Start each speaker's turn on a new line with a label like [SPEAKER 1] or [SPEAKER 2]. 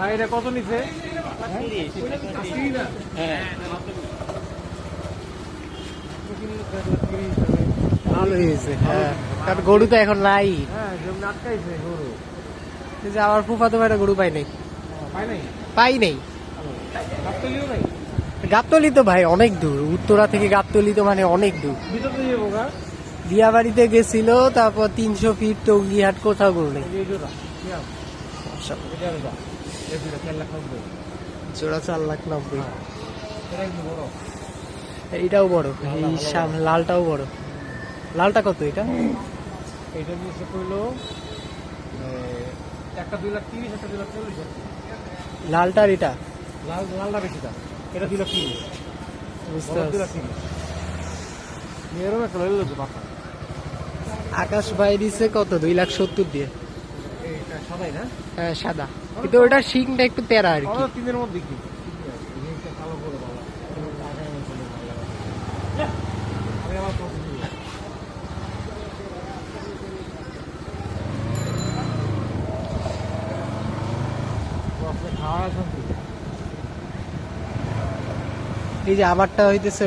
[SPEAKER 1] ভাই এটা কত নিছে?
[SPEAKER 2] হ্যাঁ
[SPEAKER 3] ভালো হয়েছে হ্যাঁ। কারণ গরু তো এখন নাই।
[SPEAKER 1] হ্যাঁ আটকাইছে গরু।
[SPEAKER 3] যে আমার ফুফাতো ভাইরা গরু পাই নাই।
[SPEAKER 1] পাই নাই?
[SPEAKER 3] পাই নাই। গাবতলি তো ভাই অনেক দূর। উত্তরা থেকে গাবতলি তো মানে অনেক দূর।
[SPEAKER 1] গা।
[SPEAKER 3] দিয়াবাড়িতে গেছিল তারপর তিনশো ফিট টঙ্গিহাট কোথাও গরু নেই।
[SPEAKER 1] জোড়া? এটা চার লাখ নব্বই। এটা বড়।
[SPEAKER 3] এইটাও বড় এই লালটাও বড়। লালটা কত এটা?
[SPEAKER 1] এইটা নিচে কইলো এ, একটা দুই লাখ তিরিশ একটা দুই লাখ চল্লিশ।
[SPEAKER 3] লালটার এটা?
[SPEAKER 1] লাল লালটা বেশি দাম এটা দুই লাখ তিরিশ।
[SPEAKER 3] বুঝতে পারছি।
[SPEAKER 1] এরকম একটা
[SPEAKER 3] আকাশ ভাই দিছে কত? দুই লাখ সত্তর দিয়ে।
[SPEAKER 1] না?
[SPEAKER 3] হ্যাঁ সাদা। কিন্তু ওটা শিংটা একটু তেরা আর কি।
[SPEAKER 1] তিনের মধ্যে কি?
[SPEAKER 3] এই যে আমারটা হইতেছে